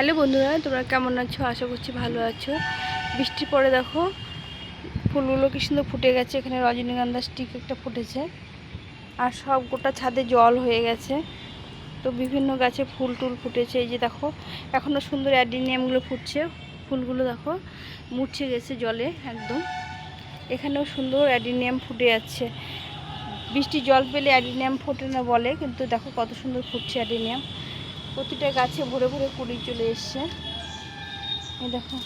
Hello বন্ধুরা, তোমরা কেমন আছো? আশা করছি ভালো আছো। বৃষ্টির পরে দেখো, ফুলগুলো কি সুন্দর ফুটে গেছে। এখানে রজনীগন্ধা স্টিক একটা ফুটেছে। আর সব গোটা ছাদে জল হয়ে গেছে। তো বিভিন্ন গাছে ফুল টুল ফুটেছে। এই যে দেখো এখনও সুন্দর অ্যাডিনিয়ামগুলো ফুটছে। ফুলগুলো দেখো, মুছে গেছে জলে একদম। এখানেও সুন্দর অ্যাডিনিয়াম ফুটে যাচ্ছে। বৃষ্টি জল পেলে অ্যাডিনিয়াম ফোটে না বলে, কিন্তু দেখো কত সুন্দর ফুটছে অ্যাডিনিয়াম। প্রতিটা গাছে ভরে ভরে কুড়ি চলে এসছে। দেখো,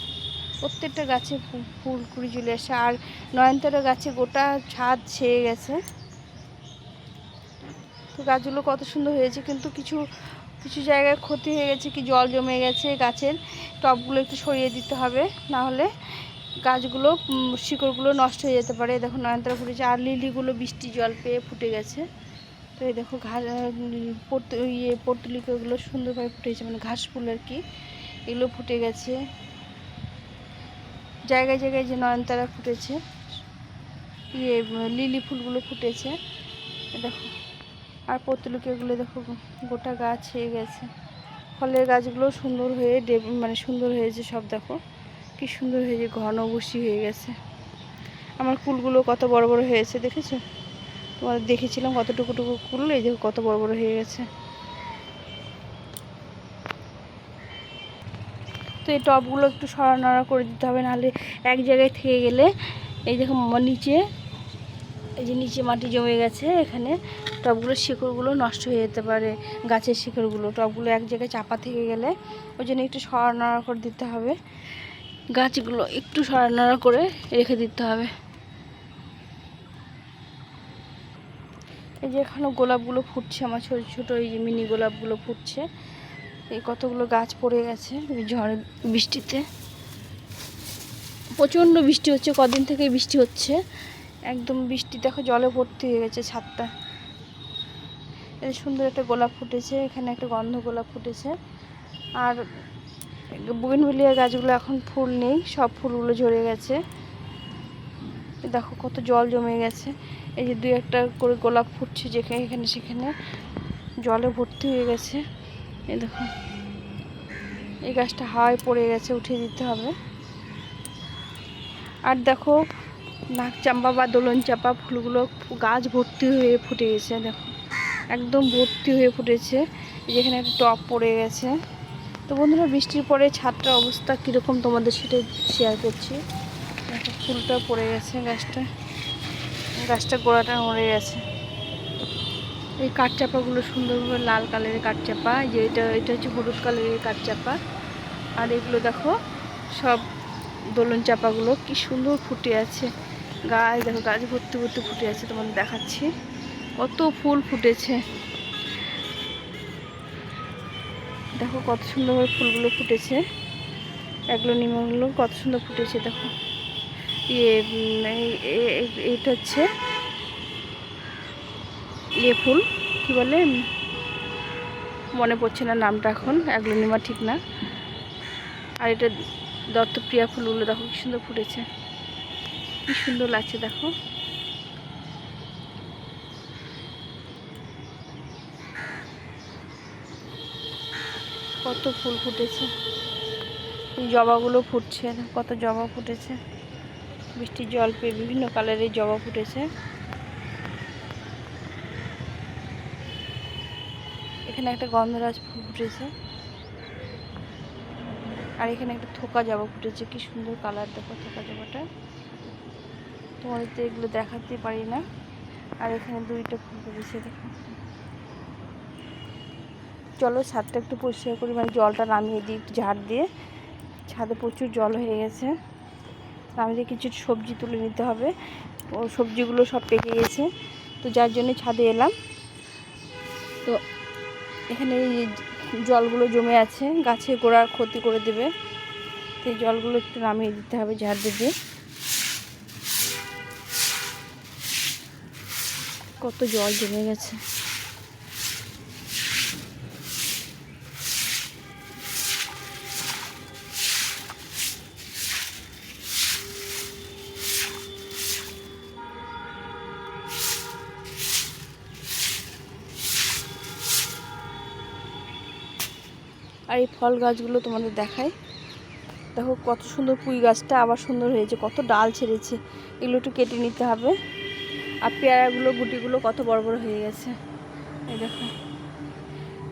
প্রত্যেকটা গাছে ফুল কুড়ি চলে এসছে। আর নয়নতারা গাছে গোটা ছাদ ছেয়ে গেছে। তো গাছগুলো কত সুন্দর হয়েছে, কিন্তু কিছু কিছু জায়গায় ক্ষতি হয়ে গেছে, কি জল জমে গেছে গাছের। টবগুলো একটু সরিয়ে দিতে হবে, না হলে গাছগুলো শিকড়গুলো নষ্ট হয়ে যেতে পারে। দেখো নয়নতারা ফুটেছে, আর লিলিগুলো বৃষ্টি জল পেয়ে ফুটে গেছে। তো এই দেখো ঘাস ইয়ে পর্তুলিকাগুলো সুন্দরভাবে ফুটেছে মানে ঘাস ফুল আর কি। এগুলো ফুটে গেছে। জায়গায় জায়গায় যে নয়নতারা ফুটেছে। ইয়ে লিলি ফুলগুলো ফুটেছে। দেখো। আর পর্তুলিকাগুলো দেখো, গোটা গাছ হয়ে গেছে। ফলের গাছগুলো সুন্দর হয়ে মানে সুন্দর হয়েছে সব দেখো। কি সুন্দর হয়েছে, ঘন বসি হয়ে গেছে। আমার ফুলগুলো কত বড় বড় হয়েছে, দেখেছ? তোমাদের দেখেছিলাম কতটুকু টুকু কুল এই দেখো কত বড় বড় হয়ে গেছে। তো এই টবগুলো একটু সরানোড়া করে দিতে হবে, নাহলে এক জায়গায় থেকে গেলে, এই দেখো নিচে, এই যে নিচে মাটি জমে গেছে, এখানে টবগুলোর শিকড়গুলো নষ্ট হয়ে যেতে পারে, গাছের শিকড়গুলো। টবগুলো এক জায়গায় চাপা থেকে গেলে, ওই জন্য একটু সরানোড়া করে দিতে হবে। গাছগুলো একটু সরানোড়া করে রেখে দিতে হবে। এই যে এখানে গোলাপগুলো ফুটছে, আমার ছোটো ছোটো এই যে মিনি গোলাপগুলো ফুটছে। এই কতগুলো গাছ পড়ে গেছে ঝড়ে বৃষ্টিতে। প্রচণ্ড বৃষ্টি হচ্ছে, কদিন থেকে বৃষ্টি হচ্ছে। একদম বৃষ্টি, দেখো জলে ভর্তি হয়ে গেছে ছাদটা। এই সুন্দর একটা গোলাপ ফুটেছে, এখানে একটা গন্ধ গোলাপ ফুটেছে। আর বুগেনভিলিয়া গাছগুলো এখন ফুল নেই, সব ফুলগুলো ঝরে গেছে। দেখো কত জল জমে গেছে। এই যে দুই একটা করে গোলাপ ফুটছে যেখানে, এখানে, সেখানে। জলে ভর্তি হয়ে গেছে। এই দেখো। এই গাছটা হাওয়ায় পড়ে গেছে, উঠিয়ে দিতে হবে। আর দেখো নাক চাম্পা বা দোলন চাপা ফুলগুলো গাছ ভর্তি হয়ে ফুটে গেছে, দেখো। একদম ভর্তি হয়ে ফুটেছে। যেখানে একটা টপ পড়ে গেছে। তো বন্ধুরা, বৃষ্টির পরে ছাদটার অবস্থা কীরকম তোমাদের সেটা শেয়ার করছি। দেখো, ফুলটা পড়ে গেছে গাছটা। গাছটা গোড়াটা মরে গেছে। এই কাঠচাপাগুলো সুন্দরভাবে লাল কালারের কাঠচাপা যে এটা এটা হচ্ছে হলুদ কালারের কাঠচাপা। আর এগুলো দেখো, সব দোলন চাপাগুলো কি সুন্দর ফুটে আছে। গাছ, দেখো গাছ ভর্তি ভর্তি ফুটে আছে, তোমাদের দেখাচ্ছি। কত ফুল ফুটেছে। দেখো কত সুন্দরভাবে ফুলগুলো ফুটেছে। এগুলো নিমগুলো কত সুন্দর ফুটেছে, দেখো। এটা হচ্ছে ইয়ে ফুল, কি বলে? মনে পড়ছে না নামটা এখন, অ্যাগ্লোনিমা ঠিক না। আর এটা দত্তপ্রিয়া ফুলগুলো দেখো কি সুন্দর ফুটেছে। কি সুন্দর লাগছে দেখো। কত ফুল ফুটেছে। জবাগুলো ফুটছে কত জবা ফুটেছে। বৃষ্টির জল পেয়ে বিভিন্ন কালারের জবা ফুটেছে। এখানে একটা গন্ধরাজ ফুল ফুটেছে। আর এখানে একটা থোকা জবা ফুটেছে। কি সুন্দর কালার দেখো থোকা জবাটা। তোমাদের তো এগুলো দেখাতে পারি না। আর এখানে দুইটা ফুল ফুটেছে, দেখো। চলো ছাদটা একটু পরিষ্কার করি মানে জলটা নামিয়ে দিই, একটু ঝাড় দিয়ে। ছাদে প্রচুর জল হয়ে গেছে। নামিয়ে কিছু সবজি তুলে নিতে হবে। ও সবজিগুলো সব পেকে গেছে। তো যার জন্য ছাদে এলাম। তো এখানে জলগুলো জমে আছে, গাছে গোড়ার ক্ষতি করে দেবে। তো জলগুলো একটু নামিয়ে দিতে হবে ঝাড় দিয়ে। কত জল জমে গেছে। আর এই ফল গাছগুলো তোমাদের দেখাই। দেখো কত সুন্দর পুঁই গাছটা আবার সুন্দর হয়েছে, কত ডাল ছেড়েছে। এগুলো একটু কেটে নিতে হবে। আর পেয়ারাগুলো, গুটিগুলো কত বড় বড় হয়ে গেছে। এই দেখো,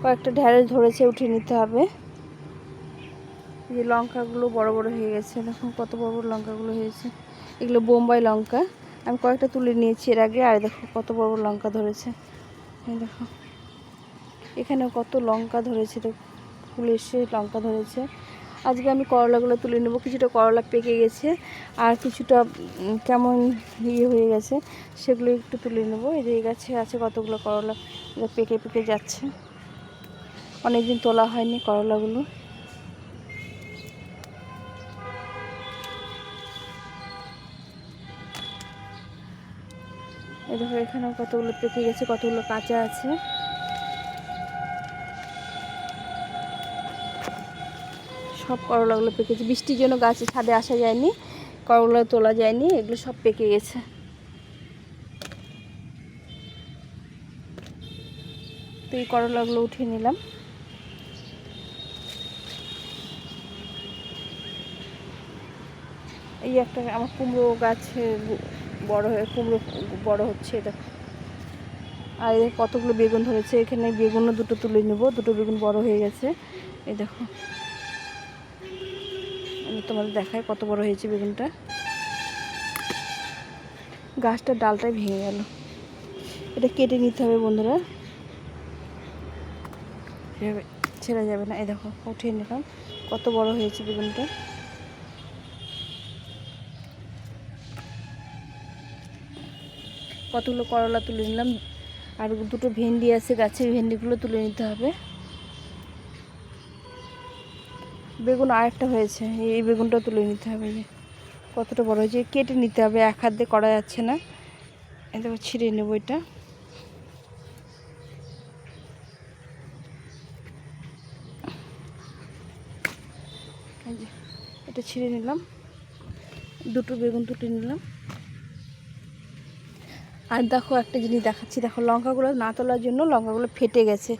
কয়েকটা ঢ্যাঁড়স ধরেছে, উঠিয়ে নিতে হবে। যে লঙ্কাগুলো বড় বড় হয়ে গেছে দেখুন কত বড় বড় লঙ্কাগুলো হয়েছে। এগুলো বোম্বাই লঙ্কা। আমি কয়েকটা তুলে নিয়েছি এর আগে, আর দেখো কত বড় বড় লঙ্কা ধরেছে। দেখো, এখানেও কত লঙ্কা ধরেছে, দেখো। ফুল এসে লঙ্কা ধরেছে। আজকে আমি করলাগুলো তুলে নেব। কিছুটা করলা পেকে গেছে আর কিছুটা কেমন ইয়ে হয়ে গেছে সেগুলো একটু তুলে নেব। এই যে গাছে আছে কতগুলো করলা পেকে পেকে যাচ্ছে। অনেকদিন তোলা হয়নি করলাগুলো। এই দেখো, এখানেও কতগুলো পেকে গেছে, কতগুলো কাঁচা আছে। সব করলাগুলো পেকেছে বৃষ্টির জন্য গাছে ছাদে আসা যায়নি, করলা তোলা যায়নি, এগুলো সব পেকে গেছে। তো এই করলাগুলো উঠিয়ে নিলাম। এই একটা আমার কুমড়ো গাছে বড় হয়ে, কুমড়ো বড় হচ্ছে এটা। আর এই কতগুলো বেগুন ধরেছে, এখানে বেগুনও দুটো তুলে নেব, দুটো বেগুন বড় হয়ে গেছে। এই দেখো। তোমাদের দেখাই কত বড় হয়েছে বেগুনটা। গাছটার ডালটাই ভেঙে গেল। এটা কেটে নিতে হবে বন্ধুরা। ছেড়ে যাবে না। এই দেখো, উঠিয়ে নিলাম। কত বড় হয়েছে বেগুনটা। কতগুলো করলা তুলে নিলাম। আর দুটো ভেন্ডি আছে, গাছের ভেন্ডিগুলো তুলে নিতে হবে। বেগুন আরেকটা হয়েছে, এই বেগুনটা তুলে নিতে হবে যে কতটা বড় হয়েছে। কেটে নিতে হবে, এক হাত দিয়ে করা যাচ্ছে না। দেখো, ছিঁড়ে নেব এটা। এটা ছিঁড়ে নিলাম। দুটো বেগুন তুলে নিলাম। আর দেখো একটা জিনিস দেখাচ্ছি। দেখো লঙ্কাগুলো না তোলার জন্য লঙ্কাগুলো ফেটে গেছে।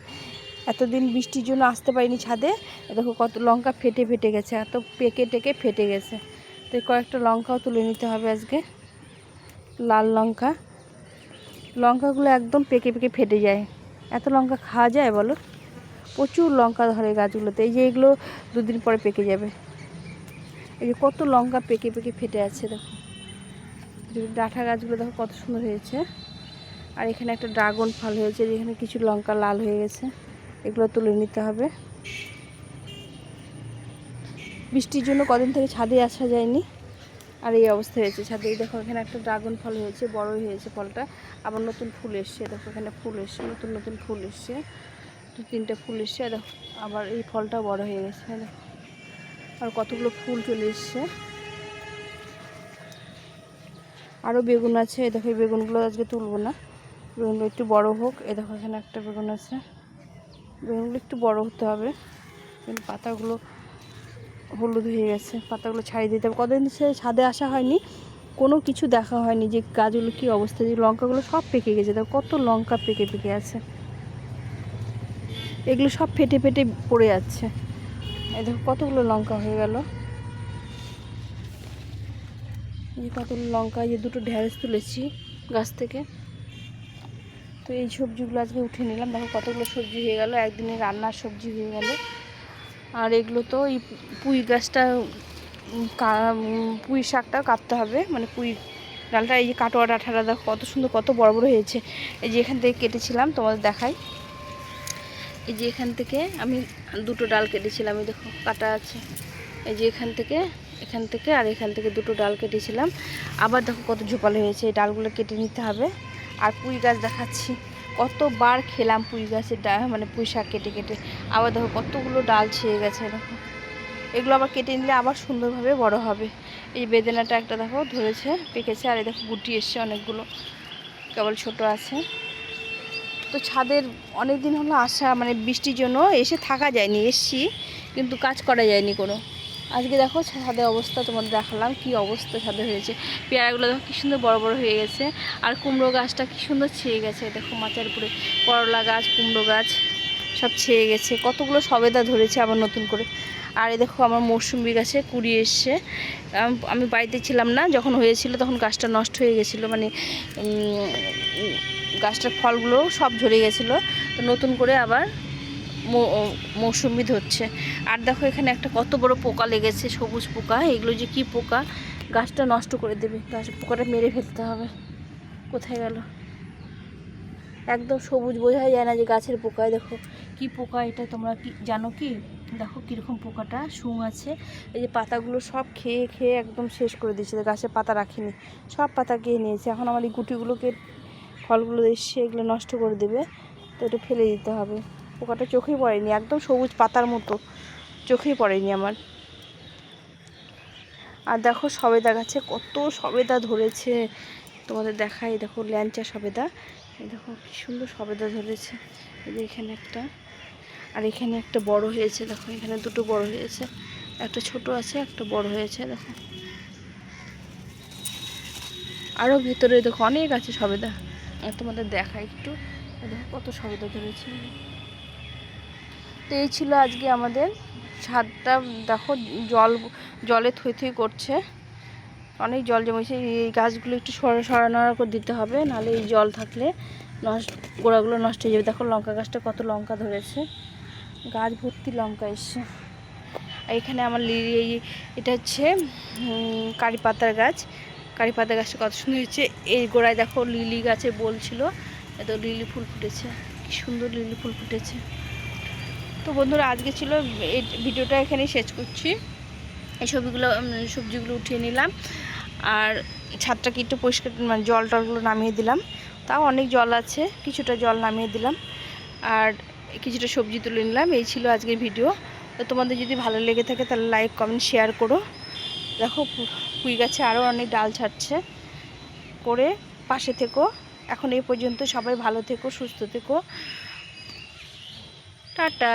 এতদিন বৃষ্টির জন্য আসতে পারিনি ছাদে। দেখো কত লঙ্কা ফেটে ফেটে গেছে, এত পেকে টেকে ফেটে গেছে। তো কয়েকটা লঙ্কাও তুলে নিতে হবে আজকে। লাল লঙ্কা। লঙ্কাগুলো একদম পেকে পেকে ফেটে যায়। এত লঙ্কা খাওয়া যায় বলো? প্রচুর লঙ্কা ধরে গাছগুলোতে। এই যে এগুলো দুদিন পরে পেকে যাবে। এই যে কত লঙ্কা পেকে পেকে ফেটে আছে, দেখো। ডাঁঠা গাছগুলো দেখো কত সুন্দর হয়েছে। আর এখানে একটা ড্রাগন ফল হয়েছে, যেখানে কিছু লঙ্কা লাল হয়ে গেছে। এগুলো তুলে নিতে হবে। বৃষ্টির জন্য কদিন থেকে ছাদে আসা যায়নি। আর এই অবস্থা হয়েছে ছাদে। দেখো, এখানে একটা ড্রাগন ফল হয়েছে বড় হয়েছে ফলটা। আবার নতুন ফুল এসছে দেখো, এখানে ফুল এসছে, নতুন নতুন ফুল এসছে। দু, তিনটে ফুল এসছে দেখো, আবার এই ফলটা বড় হয়ে গেছে দেখো। আর কতগুলো ফুল চলে এসছে। আরও বেগুন আছে, এই দেখো, এই বেগুনগুলো আজকে তুলবো না। বেগুনগুলো একটু বড় হোক এ দেখো, এখানে একটা বেগুন আছে। বেগুনগুলো একটু বড় হতে হবে। কিন্তু পাতাগুলো হলুদ হয়ে গেছে, পাতাগুলো ছাড়িয়ে দিতে হবে। কদিন সে ছাদে আসা হয়নি, কোনো কিছু দেখা হয়নি যে গাছগুলো কী অবস্থা, যে লঙ্কাগুলো সব পেকে গেছে। দেখো কত লঙ্কা পেকে পেকে আছে। এগুলো সব ফেটে ফেটে পড়ে যাচ্ছে। এই দেখো কতগুলো লঙ্কা হয়ে গেল। এই কতগুলো লঙ্কা, এই দুটো ঢ্যাঁড়স তুলেছি গাছ থেকে। তো এই সবজিগুলো আজকে উঠে নিলাম। দেখো কতগুলো সবজি হয়ে গেল, একদিনে রান্নার সবজি হয়ে গেল। আর এগুলো তো এই পুঁই গাছটা পুঁই শাকটা কাটতে হবে। মানে পুঁই ডালটা, এই যে কাটোয়া ডাঁঠাটা দেখো কত সুন্দর, কত বড় বড় হয়েছে। এই যে এখান থেকে কেটেছিলাম, তোমাদের দেখাই। এই যে এখান থেকে আমি দুটো ডাল কেটেছিলাম, এই দেখো কাটা আছে। এই যে এখান থেকে এখান থেকে আর এখান থেকে দুটো ডাল কেটেছিলাম। আবার দেখো কত ঝোপালো হয়েছে, এই ডালগুলো কেটে নিতে হবে। আর পুঁই গাছ দেখাচ্ছি। কতবার খেলাম পুঁই গাছের ডা মানে পুঁই শাক কেটে কেটে। আবার দেখো কতগুলো ডাল ছেয়ে গেছে দেখো। এগুলো আবার কেটে নিলে আবার সুন্দরভাবে বড় হবে। এই বেদানাটা একটা দেখো ধরেছে, পেকেছে, আর এই দেখো গুটি এসছে অনেকগুলো। কেবল ছোট আছে। তো ছাদের অনেক দিন হলো আসা মানে বৃষ্টির জন্য এসে থাকা যায়নি, এসছি, কিন্তু কাজ করা যায়নি কোনো। আজকে দেখো ছাদের অবস্থা তোমাদের দেখালাম, কি অবস্থা ছাদে হয়েছে। পেয়ারাগুলো দেখো কি সুন্দর বড় বড় হয়ে গেছে, আর কুমড়ো গাছটা কি সুন্দর ছেয়ে গেছে। দেখো মাচার উপরে করলা গাছ, কুমড়ো গাছ, সব ছেয়ে গেছে। কতগুলো সবেদা ধরেছে আবার নতুন করে। আর এই দেখো আমার মৌসুমি গাছে কুড়ি এসছে। আমি বাড়িতে ছিলাম না, যখন হয়েছিল তখন গাছটা নষ্ট হয়ে গেছিল। মানে গাছটার ফলগুলো সব ঝরে গেছিল। তো নতুন করে আবার মৌসুমি ধরছে। আর দেখো এখানে একটা কত বড় পোকা লেগেছে, সবুজ পোকা। এগুলো যে কি পোকা? গাছটা নষ্ট করে দেবে। গাছ, পোকাটা মেরে ফেলতে হবে। কোথায় গেল? একদম সবুজ, বোঝাই যায় না যে গাছের পোকায়। দেখো কি পোকা এটা, তোমরা কি জানো কি? দেখো কীরকম পোকাটা, শুং আছে। এই যে পাতাগুলো সব খেয়ে খেয়ে একদম শেষ করে দিয়েছে। গাছের পাতা রাখিনি। সব পাতা খেয়ে নিয়েছে। এখন আমার এই গুটিগুলোকে, ফলগুলো এসছে, এগুলো নষ্ট করে দেবে। তো এটা ফেলে দিতে হবে। পোকাটা চোখেই পড়েনি, একদম সবুজ পাতার মতো, চোখেই পড়েনি আমার। আর দেখো সবেদা গাছে কত সবেদা ধরেছে, তোমাদের দেখাই, দেখো ল্যাংচা সবেদা দেখো কি সুন্দর সবেদা ধরেছে, এই যে এখানে একটা, আর এখানে একটা বড় হয়েছে, দেখো এখানে দুটো বড় হয়েছে, একটা ছোট আছে, একটা বড় হয়েছে, দেখো। আরও ভিতরে দেখো অনেক আছে সবেদা, তোমাদের দেখা একটু দেখো কত সবেদা ধরেছে। তো এই ছিল আজকে আমাদের ছাদটা, দেখো জল, জলে থই থই করছে। অনেক জল জমেছে, এই গাছগুলো একটু সরা সরানো করে দিতে হবে, নাহলে এই জল থাকলে নষ্ট, গোড়াগুলো নষ্ট হয়ে যাবে। দেখো লঙ্কা গাছটা কত লঙ্কা ধরেছে। গাছ ভর্তি লঙ্কা এসছে। এখানে আমার এই এটা হচ্ছে কারি পাতার গাছ। কারি পাতা গাছটা কত সুন্দর হয়েছে। এই গোড়ায় দেখো লিলি গাছে বলছিল এত লিলি ফুল ফুটেছে। কি সুন্দর লিলি ফুল ফুটেছে। তো বন্ধুরা, আজকে ছিল এই ভিডিওটা এখানেই শেষ করছি। এই ছবিগুলো সবজিগুলো উঠিয়ে নিলাম। আর ছাদটাকে একটু পরিষ্কার মানে জল টলগুলো নামিয়ে দিলাম। তাও অনেক জল আছে, কিছুটা জল নামিয়ে দিলাম। আর কিছুটা সবজি তুলে নিলাম, এই ছিল আজকের ভিডিও। তো তোমাদের যদি ভালো লেগে থাকে তাহলে লাইক, কমেন্ট, শেয়ার করো। দেখো, পুঁই গাছে আরও অনেক ডাল ছাড়ছে। করে পাশে থেকো। এখন এই পর্যন্ত সবাই ভালো থেকো, সুস্থ থেকো। টাটা